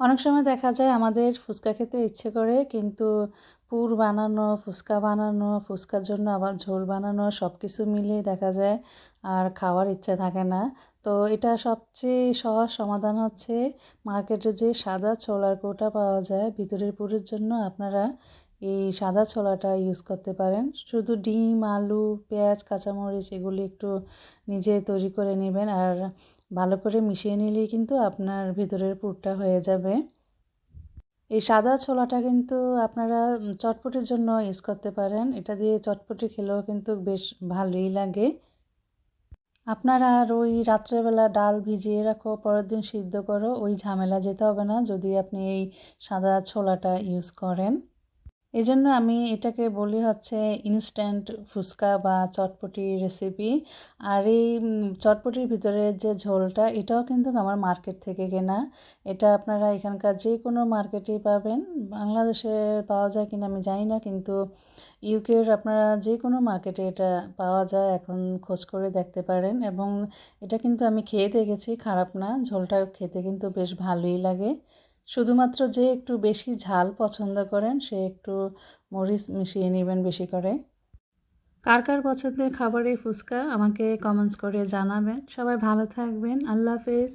অনেক সময় দেখা যায় আমাদের ফুচকা খেতে ইচ্ছে করে, কিন্তু পুর বানানো, ফুচকা বানানো, ফুচকার জন্য আবার ঝোল বানানো সব কিছু মিলিয়ে দেখা যায় আর খাওয়ার ইচ্ছে থাকে না। তো এটা সবচেয়ে সহজ সমাধান হচ্ছে মার্কেটে যে সাদা ছোলার কোটা পাওয়া যায়, ভিতরের পুরের জন্য আপনারা এই সাদা ছোলাটা ইউজ করতে পারেন। শুধু ডিম, আলু, পেঁয়াজ, কাঁচামরিচ এগুলি একটু নিজে তৈরি করে নেবেন আর ভালো করে মিশিয়ে নিলেই কিন্তু আপনার ভিতরের পুরটা হয়ে যাবে। এই সাদা ছোলাটা কিন্তু আপনারা চটপটির জন্য ইউজ করতে পারেন। এটা দিয়ে চটপটি খেলেও কিন্তু বেশ ভালোই লাগে। আপনারা আর ওই রাত্রেবেলা ডাল ভিজিয়ে রাখো, পরের দিন সিদ্ধ করো, ওই ঝামেলা যেতে হবে না যদি আপনি এই সাদা ছোলাটা ইউজ করেন। এই জন্য আমি এটাকে বলি হচ্ছে ইনস্ট্যান্ট ফুচকা বা চটপটি রেসিপি আর এই চটপটির ভিতরে যে ঝোলটা, এটাও কিন্তু আমার মার্কেট থেকে কেনা। এটা আপনারা এখানকার যে কোনো মার্কেটেই পাবেন। বাংলাদেশে পাওয়া যায় কিনা আমি জানি না, কিন্তু ইউকের আপনারা যে কোনো মার্কেটে এটা পাওয়া যায়, এখন খোঁজ করে দেখতে পারেন। এবং এটা কিন্তু আমি খেয়ে দেখেছি, খারাপ না। ঝোলটা খেতে কিন্তু বেশ ভালোই লাগে। শুধুমাত্র যে একটু বেশি ঝাল পছন্দ করেন, সে একটু মরিচ মিশিয়ে নেবেন বেশি করে। কার কার পছন্দের খাবারের ফুচকা আমাকে কমেন্টস করে জানাবেন। সবাই ভালো থাকবেন। আল্লাহ হাফেজ।